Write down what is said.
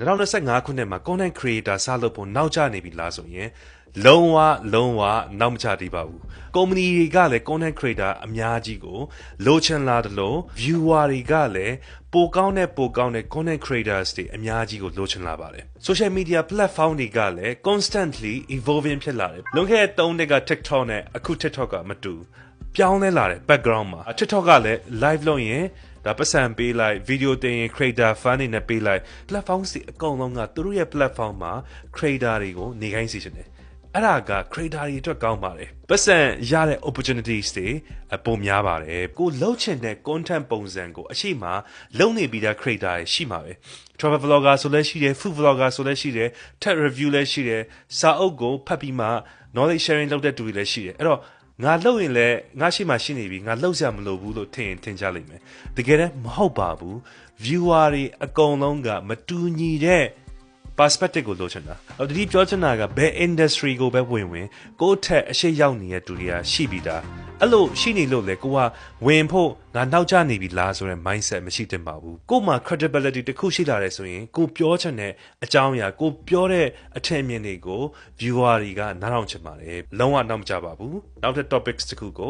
2025ခုနှစ်မှာ content creator စလုပ်ဖို့နောက်ကျနေပြီလားဆိုရင်လုံးဝလုံးဝနောက်မကျသေးပါဘူးကုမ္ပဏီတွေကလည်း content creator အများကြီးကိုလိုချင်လာတယ်လို့ viewer တွေကလည်းပိုကောင်းတဲ့ပိုကောင်းတဲ့ content creators တွေအများကြီးကိုလိုချင်လာပါတယ် social media platform တွေကလည်း constantly evolving ဖြစ်လာတယ်လွန်ခဲ့တဲ့3နှစ်က TikTok နဲ့အခု TikTok ကမတူ ပြောင်းလဲလာတယ် background မှာ TikTok ကလည်း live လုပ်ရင်ဒါပတ်စံပေးလိုက် video တင်ရင် creator fan တွေနဲ့ပေးလိုက် platform စီအကုန်လုံးကသူတို့ရဲ့ platform မှာ creator တွေကိုနေခိုင်းစီချင်တယ်အဲ့ဒါက creator တွေအတွက်ကောင်းပါတယ်ပတ်စံရတဲ့ opportunities တွေအပုံများပါတယ်ကိုလှုပ်ချင်တဲ့ content ပုံစံကိုအရှိမလုံနေပြီးသား creator တွေရှိမှာပဲ travel vlogger ဆိုလည်းရှိတယ် food vlogger ဆိုလည်းရှိတယ် tech review လည်းရှိတယ်စာအုပ်ကိုဖတ်ပြီးမှ knowledge sharing လုပ်တဲ့သူတွေလည်းရှိတယ်အဲ့တော့ ငါလှုပ်ရင်လည်းငါရှိမှရှိနေပြီငါလှုပ်စရာမလိုဘူးလို့ထင်ရင်ထင်ကြလိမ့်မယ်တကယ်တမ်းမဟုတ်ပါဘူး viewer တွေအကုန်လုံးကမတူညီတဲ့ perspective ကိုလိုချင်တာ။အော်ဒီပြောချင်တာကဘယ် industry ကိုပဲဝင်ဝင်ကိုယ့်ထက်အရှိရောက်နေတဲ့သူတွေကရှိပြီးသား။ အဲ့လိုရှိနေလို့လေကိုကဝင်ဖို့ငါနောက်ကျနေပြီလားဆိုတဲ့ mindset မရှိတင်ပါဘူး။ကို့မှာ credibility တစ်ခုရှိလာတယ်ဆိုရင်ကိုပြောချင်တဲ့အကြောင်းအရာကိုပြောတဲ့အထင်အမြင်တွေကို viewer တွေကနားထောင်ချင်ပါတယ်။လုံးဝနောက်မကျပါဘူး။နောက်ထပ် topics တစ်ခုကို